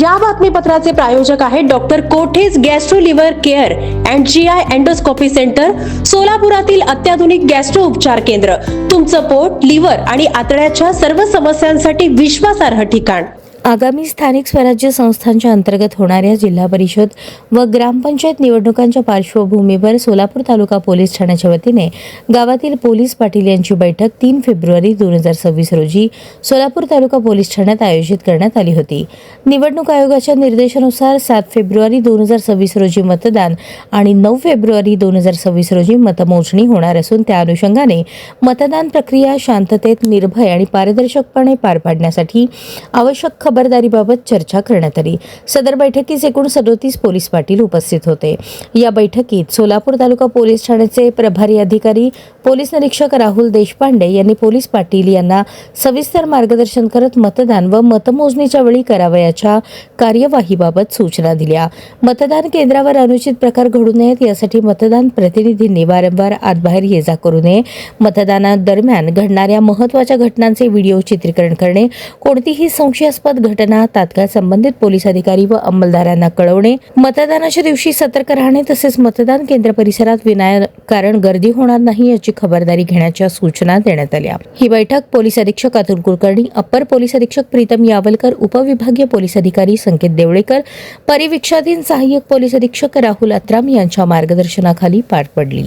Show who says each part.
Speaker 1: या बातमीपत्राचे प्रायोजक आहेत doctor कोठेज gastro liver care and G I endoscopy centre सोलापुरातील अत्याधुनिक गॅस्ट्रो उपचार केंद्र. तुमचं पोट लिव्हर आणि आतड्याच्या सर्व समस्यांसाठी विश्वासार्ह ठिकाण.
Speaker 2: आगामी स्थानिक स्वराज्य संस्थांच्या अंतर्गत होणाऱ्या जिल्हा परिषद व ग्रामपंचायत निवडणुकांच्या पार्श्वभूमीवर सोलापूर तालुका पोलीस ठाण्याच्या वतीने गावातील पोलीस पाटील यांची बैठक तीन फेब्रुवारी दोन हजार सव्वीस रोजी सोलापूर तालुका पोलीस ठाण्यात आयोजित करण्यात आली होती. निवडणूक आयोगाच्या निर्देशानुसार सात फेब्रुवारी दोन हजार सव्वीस रोजी मतदान आणि नऊ फेब्रुवारी दोन हजार सव्वीस रोजी मतमोजणी होणार असून त्या अनुषंगाने मतदान प्रक्रिया शांततेत निर्भय आणि पारदर्शकपणे पार पाडण्यासाठी आवश्यक खबरदारीबाबत चर्चा करण्यात आली. सदर बैठकीस एकूण सदोतीस पोलीस पाटील उपस्थित होते. या बैठकीत सोलापूर तालुका पोलीस ठाण्याचे प्रभारी अधिकारी पोलीस निरीक्षक राहुल देशपांडे यांनी पोलीस पाटील यांना सविस्तर मार्गदर्शन करत मतदान व मतमोजणीच्या वेळी करावयाच्या कार्यवाहीबाबत सूचना दिल्या. मतदान केंद्रावर अनुचित प्रकार घडू नयेत यासाठी मतदान प्रतिनिधींनी वारंवार आतबाहेर ये जा करू नये. मतदानादरम्यान घडणाऱ्या महत्त्वाच्या घटनांचे व्हिडिओ चित्रीकरण करणे कोणतीही संशयास्पद घटना तात्काळ संबंधित पोलीस अधिकारी व अंमलदारांना कळवणे मतदानाच्या दिवशी सतर्क राहणे तसेच मतदान केंद्र परिसरात विनाकारण गर्दी होणार नाही याची खबरदारी घेण्याच्या सूचना देण्यात आल्या. ही बैठक पोलीस अधीक्षक अतुल कुलकर्णी अप्पर पोलीस अधीक्षक प्रीतम यावलकर उपविभागीय पोलीस अधिकारी संकेत देवळेकर परिवीक्षाधीन सहाय्यक पोलीस अधीक्षक राहुल अत्राम यांच्या मार्गदर्शनाखाली पार पडली.